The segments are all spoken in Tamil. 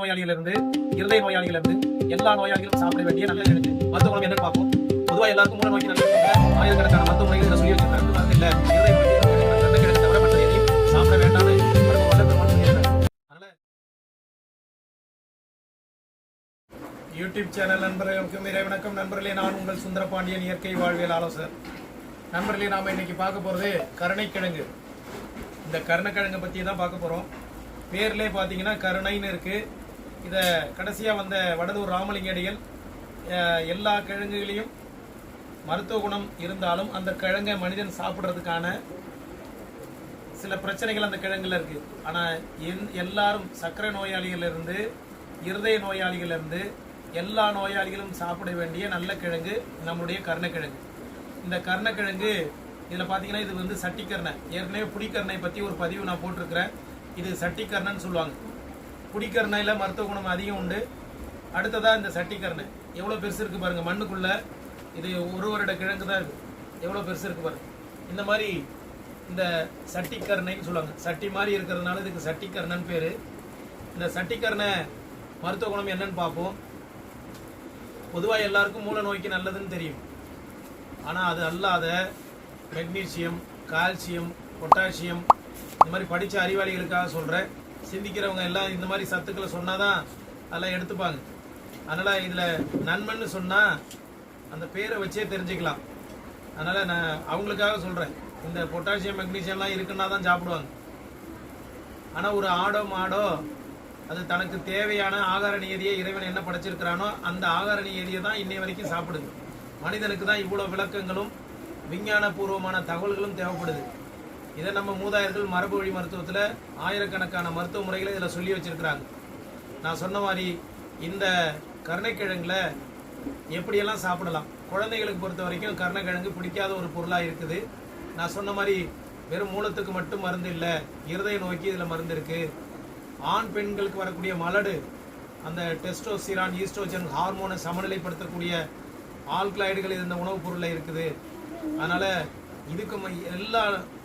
நோயாளிகளிலிருந்து இருதய நோயாளிகளிலிருந்து எல்லா நோயாளிகளும் சாப்பிட வேண்டிய நல்ல கிழங்கு மருத்துவ குணம் என்னன்னு பார்ப்போம். பொதுவா எல்லாருக்கும் மூல நோய்க்கு நல்ல ஆயிரக்கணக்கான மருத்துவ முறைகள் இதை சொல்லி வச்சிருக்காங்க. அது இல்ல. இருதய நோய்க்கு தவிர மற்ற எதையும் சாப்பிட வேண்டாம்னு யூடியூப் சேனல் நண்பர்களுக்கும் இறை வணக்கம் நண்பர்களே நான் உங்கள் சுந்தர பாண்டியன் இயற்கை வாழ்வியல் ஆலோசகர். நண்பர்களே நாம இன்னைக்கு பார்க்க போகிறது கருணைக்கிழங்கு. இந்த கருணைக்கிழங்கை பற்றி தான் பார்க்க போகிறோம் பேர்லேயே பார்த்தீங்கன்னா கருணைன்னு இருக்கு. இதை கடைசியாக வந்த வடலூர் ராமலிங்கடிகள் எல்லா கிழங்குகளையும் மருத்துவ குணம் இருந்தாலும் அந்த கிழங்கை மனிதன் சாப்பிட்றதுக்கான சில பிரச்சனைகள் அந்த கிழங்குல இருக்குது ஆனால் என்- எல்லாரும் சர்க்கரை நோயாளிகளிலிருந்து இருதய நோயாளிகளிலிருந்து எல்லா நோயாளிகளும் சாப்பிட வேண்டிய நல்ல கிழங்கு நம்முடைய கர்ணக்கிழங்கு. இந்த கர்ணக்கிழங்கு இதில் பார்த்தீங்கன்னா இது வந்து சட்டிக்கரணை. ஏற்கனவே புடிக்கரணை பற்றி ஒரு பதிவு நான் போட்டிருக்கிறேன். இது சட்டிக்கரணன்னு சொல்லுவாங்க. குடிக்கரணையில் மருத்துவ குணம் அதிகம் உண்டு. அடுத்ததாக இந்த சட்டிக்கரணை. எவ்வளோ பெருசு இருக்குது பாருங்கள் மண்ணுக்குள்ளே. இது ஒரு வருட கிழங்கு தான் இருக்குது எவ்வளோ பெருசு இருக்கு பாருங்கள் இந்த மாதிரி இந்த சட்டிக்கரணைன்னு சொல்லுவாங்க. சட்டி மாதிரி இருக்கிறதுனால இதுக்கு சட்டிக்கரணன் பேர். இந்த சட்டிக்கரணை மருத்துவ குணம் என்னன்னு பார்ப்போம். பொதுவாக எல்லாருக்கும் மூல நோய்க்கு நல்லதுன்னு தெரியும். ஆனால் அது அல்லாத மெக்னீசியம் கால்சியம் பொட்டாசியம் இந்த மாதிரி படித்த அறிவாளிகளுக்காக சொல்கிறேன் சிந்திக்கிறவங்க எல்லாம் இந்த மாதிரி சத்துக்களை சொன்னாதான் அதெல்லாம் எடுத்துப்பாங்க. அதனால் இதில் நன்மைன்னு சொன்னால் அந்த பேரை வச்சே தெரிஞ்சுக்கலாம். அதனால் நான் அவங்களுக்காக சொல்கிறேன் இந்த பொட்டாசியம் மெக்னீசியம்லாம் இருக்குன்னா தான் சாப்பிடுவாங்க. ஆனால் ஒரு ஆடோ மாடோ அது தனக்கு தேவையான ஆகார நியதியை இறைவன் என்ன படைச்சிருக்கிறானோ அந்த ஆகார நியதியை தான் இன்னை வரைக்கும் சாப்பிடுது. மனிதனுக்கு தான் இவ்வளோ விளக்கங்களும் விஞ்ஞானபூர்வமான தகவல்களும் தேவைப்படுது. இதை நம்ம மூதாயர்கள் மரபு வழி மருத்துவத்தில் ஆயிரக்கணக்கான மருத்துவ முறைகளை இதில் சொல்லி வச்சிருக்கிறாங்க. நான் சொன்ன மாதிரி இந்த கருணைக்கிழங்குல எப்படியெல்லாம் சாப்பிடலாம்? குழந்தைகளுக்கு பொறுத்த வரைக்கும் கருணைக்கிழங்கு பிடிக்காத ஒரு பொருளாக இருக்குது. நான் சொன்ன மாதிரி வெறும் மூலத்துக்கு மட்டும் மருந்து இல்லை இருதய நோய்க்கு இதில் மருந்து இருக்குது ஆண் பெண்களுக்கு வரக்கூடிய மலடு அந்த டெஸ்டோசிரான் ஈஸ்ட்ரோஜன் ஹார்மோனை சமநிலைப்படுத்தக்கூடிய ஆல்கலாய்டுகள் இந்த உணவுப் பொருளில் இருக்குது. அதனால் இதுக்கு எல்லா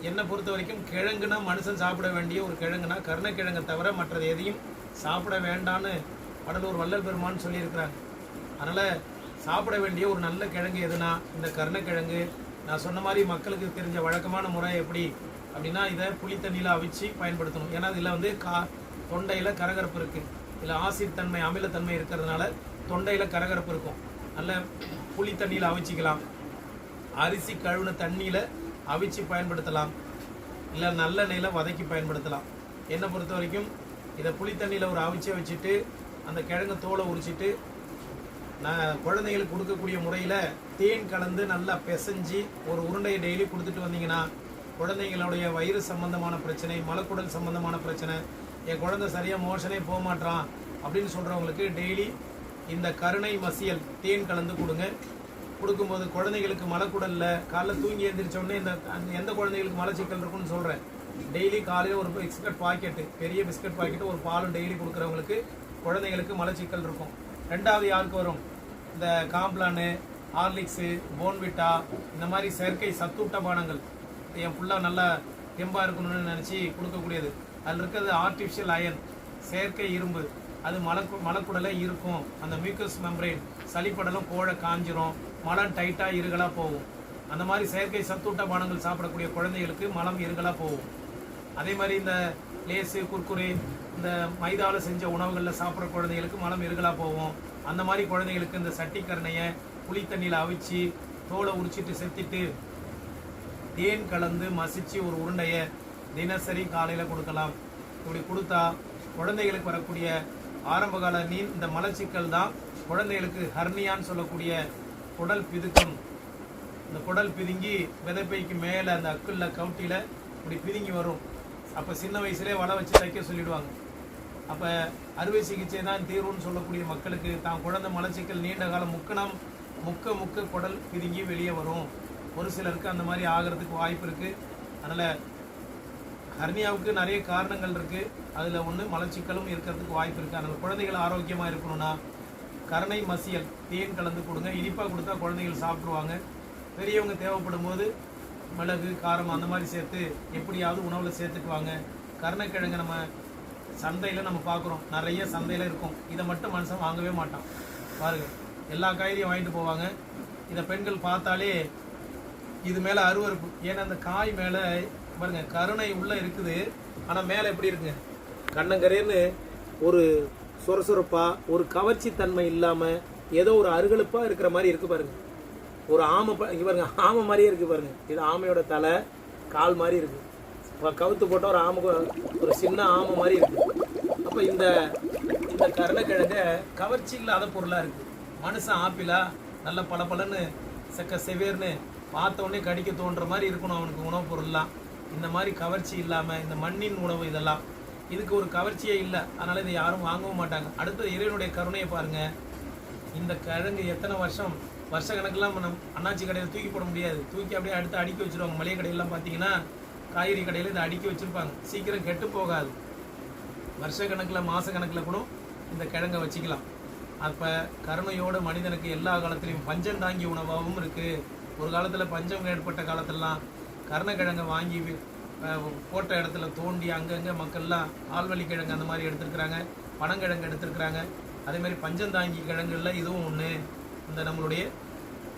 என்னை பொறுத்த வரைக்கும் கிழங்குனா மனுஷன் சாப்பிட வேண்டிய ஒரு கிழங்குனா கருணக்கிழங்கை தவிர மற்றது எதையும் சாப்பிட வேண்டான்னு வடலூர் வள்ளல் பெருமான்னு சொல்லியிருக்கிறாங்க. அதனால் சாப்பிட வேண்டிய ஒரு நல்ல கிழங்கு எதுனா இந்த கருணக்கிழங்கு நான் சொன்ன மாதிரி மக்களுக்கு தெரிஞ்ச வழக்கமான முறை எப்படி அப்படின்னா இதை புளி தண்ணியில் அவிச்சு பயன்படுத்தணும். ஏன்னா இதில் வந்து கா தொண்டையில் கரகரப்பு இருக்குது இதில் ஆசிட் தன்மை அமிலத்தன்மை இருக்கிறதுனால தொண்டையில் கரகரப்பு இருக்கும். நல்ல புளி தண்ணியில் அவிச்சிக்கலாம். அரிசி கழுவுன தண்ணியில் அவிச்சு பயன்படுத்தலாம். இல்லை நல்ல நெய்யில் வதக்கி பயன்படுத்தலாம். என்னை பொறுத்த வரைக்கும் இதை புளி தண்ணியில் ஒரு அவிச்சு வச்சுட்டு அந்த கிழங்கு தோலை உரிச்சிட்டு நான் குழந்தைங்களுக்கு கொடுக்கக்கூடிய முறையில் தேன் கலந்து நல்லா பிசைஞ்சு ஒரு உருண்டையை டெய்லி கொடுத்துட்டு வந்தீங்கன்னா குழந்தைங்களுடைய வயிறு சம்பந்தமான பிரச்சனை மலக்குடல் சம்பந்தமான பிரச்சனை என் குழந்தை சரியாக மோஷனே போக மாட்டான் அப்படின்னு சொல்கிறவங்களுக்கு டெய்லி இந்த கருணை மசியல் தேன் கலந்து கொடுங்க. கொடுக்கும்போது குழந்தைங்களுக்கு மலக்குடல்ல காலைல தூங்கி எழுந்திரிச்ச உடனே இந்த எந்த குழந்தைகளுக்கு மலச்சிக்கல் இருக்குன்னு சொல்கிறேன் டெய்லி காலையில் ஒரு பிஸ்கட் பாக்கெட்டு பெரிய பிஸ்கட் பாக்கெட்டு ஒரு பாலும் டெய்லி கொடுக்குறவங்களுக்கு குழந்தைங்களுக்கு மலச்சிக்கல் இருக்கும். ரெண்டாவது யாருக்கு வரும்? இந்த காம்ப்ளானு ஹார்லிக்ஸு போன்விட்டா இந்த மாதிரி செயற்கை சத்தூட்ட பானங்கள். என் ஃபுல்லாக நல்லா தெம்பாக இருக்கணும்னு நினச்சி கொடுக்கக்கூடியது. அதில் இருக்கிறது ஆர்டிஃபிஷியல் அயன் செயற்கை இரும்பு. அது மலக்கு மலக்குடலை இருக்கும். அந்த மியூக்கஸ் மெம்பரேன் சளிப்படலும் கோழ காஞ்சிரும். மலம் டைட்டாக இருகலாக போகும். அந்த மாதிரி செயற்கை சத்தூட்ட பானங்கள் சாப்பிடக்கூடிய குழந்தைகளுக்கு மலம் இருகலாக போகும். அதே மாதிரி இந்த லேசு குர்குரே இந்த மைதாவில் செஞ்ச உணவுகளில் சாப்பிட்ற குழந்தைகளுக்கு மலம் இருகலாக போகும். அந்த மாதிரி குழந்தைகளுக்கு இந்த சட்டிக்கரணையை புளி தண்ணியில் அவிச்சு தோலை உரிச்சிட்டு செத்திட்டு தேன் கலந்து மசிச்சு ஒரு உருண்டையை தினசரி காலையில் கொடுக்கலாம். இப்படி கொடுத்தா குழந்தைகளுக்கு வரக்கூடிய ஆரம்பகால நீர் இந்த மலச்சிக்கல் தான் குழந்தைகளுக்கு ஹர்னியான்னு சொல்லக்கூடிய குடல் பிதுக்கம். இந்த குடல் பிதுங்கி விதைப்பைக்கு மேலே அந்த அக்குள்ள கவுட்டியில் இப்படி பிதுங்கி வரும். அப்போ சின்ன வயசுலேயே வலை வச்சு தைக்க சொல்லிடுவாங்க. அப்போ அறுவை சிகிச்சை தான் தீர்வுன்னு சொல்லக்கூடிய மக்களுக்கு தான் குழந்தை மலச்சிக்கல் நீண்ட காலம் முக்கணம் முக்க முக்க குடல் பிதுங்கி வெளியே வரும். ஒரு சிலருக்கு அந்த மாதிரி ஆகிறதுக்கு வாய்ப்பு இருக்குது அதனால் ஹர்னியாவுக்கு நிறைய காரணங்கள் இருக்கு. அதுல ஒண்ணு மலச்சிக்கலும் இருக்கிறதுக்கு வாய்ப்பு இருக்கு. அதனால குழந்தைகள் ஆரோக்கியமா இருக்கணும்னா கருணை மசியல் தேன் கலந்து கொடுங்க. இனிப்பா கொடுத்தா குழந்தைகள் சாப்பிடுவாங்க பெரியவங்க தேவைப்படும் போது மிளகு காரம் அந்த மாதிரி சேர்த்து எப்படியாவது உணவுல சேர்த்துக்குவாங்க. கருணைக்கிழங்கு நம்ம சந்தையில் நம்ம பார்க்குறோம் நிறைய சந்தையில் இருக்கும். இதை மட்டும் மனுஷன் வாங்கவே மாட்டான். பாருங்க எல்லா காய்கறியும் வாங்கிட்டு போவாங்க. இதை பெண்கள் பார்த்தாலே இது மேலே அருவறுப்பு ஏன்னா அந்த காய் மேலே பாருங்க கருணை உள்ளே இருக்குது. ஆனால் மேலே எப்படி இருக்குங்க கண்ணங்கரேன்னு ஒரு சுரசுரப்பா ஒரு கவர்ச்சி தன்மை இல்லாமல் ஏதோ ஒரு அருகழுப்பாக இருக்கிற மாதிரி இருக்கு பாருங்க. ஒரு ஆமை பாருங்க ஆமை மாதிரியே இருக்கு பாருங்க. இது ஆமையோட தலை கால் மாதிரி இருக்கு. இப்போ கவுத்து போட்ட ஒரு ஆமை ஒரு சின்ன ஆமை மாதிரி இருக்கு. அப்போ இந்த இந்த கருணக்கிழங்க கவர்ச்சி இல்லாத பொருளாக இருக்கு. மனுஷன் ஆப்பிளா நல்ல பளபளன்னு செக்க செவேர்னு பார்த்த உடனே கடிக்க தோன்ற மாதிரி இருக்கணும் அவனுக்கு உணவுப் பொருள்லாம். இந்த மாதிரி கவர்ச்சி இல்லாமல் இந்த மண்ணின் உணவு இதெல்லாம். இதுக்கு ஒரு கவர்ச்சியே இல்லை. அதனால் இதை யாரும் வாங்கவும் மாட்டாங்க. அடுத்தது இறைவனுடைய கருணையை பாருங்கள் இந்த கிழங்கு எத்தனை வருஷம் வருஷ கணக்கெல்லாம் நம்ம அண்ணாச்சி கடையில் தூக்கி போட முடியாது. தூக்கி அப்படியே அடுத்து அடுக்கி வச்சுருவாங்க. மளிகை கடையெல்லாம் பார்த்தீங்கன்னா காய்கறி கடையில் இதை அடுக்கி வச்சுருப்பாங்க. சீக்கிரம் கெட்டு போகாது. வருஷ கணக்கில் மாத கணக்கில் கூட இந்த கிழங்கை வச்சுக்கலாம். அப்போ கருணையோட மனிதனுக்கு எல்லா காலத்துலேயும் பஞ்சம் தாங்கி உணவாகவும் இருக்குது ஒரு காலத்தில் பஞ்சம் ஏற்பட்ட காலத்திலலாம் கருணக்கிழங்கை வாங்கி போட்ட இடத்துல தோண்டி அங்கங்கே மக்கள்லாம் ஆழ்வழி கிழங்கு அந்த மாதிரி எடுத்திருக்கிறாங்க பனங்கிழங்கு எடுத்துருக்குறாங்க. அதே மாதிரி பஞ்சம் தாங்கி இதுவும் ஒன்று இந்த நம்மளுடைய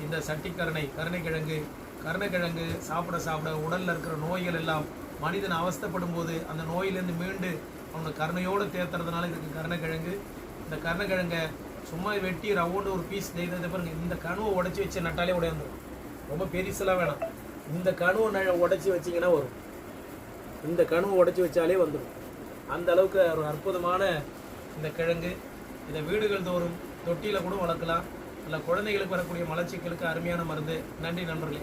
இந்த சட்டிக்கருணை கருணைக்கிழங்கு கருணைக்கிழங்கு சாப்பிட சாப்பிட உடலில் இருக்கிற நோய்கள் எல்லாம் மனிதன் அவஸ்தைப்படும் போது அந்த நோயிலேருந்து மீண்டு அவனை கருணையோடு தேத்துறதுனால இதுக்கு கருணைக்கிழங்கு இந்த கருணைக்கிழங்கை சும்மா வெட்டி ரவுண்டு ஒரு பீஸ் செய்ததை பாருங்க இந்த கணுவை உடைச்சி வச்சு நட்டாலே உடையாந்துடும் ரொம்ப பெருசெல்லாம் வேணாம். இந்த கணுவை உடச்சி வச்சிங்கன்னா வரும். இந்த கணுவை உடைச்சி வச்சாலே வந்துடும் அந்த அளவுக்கு ஒரு அற்புதமான இந்த கிழங்கு. இதை வீடுகள் தோறும் தொட்டியில் கூட வளர்க்கலாம். இல்லை குழந்தைகளுக்கு வரக்கூடிய மலச்சிக்கலுக்கு அருமையான மருந்து. நன்றி நண்பர்களே.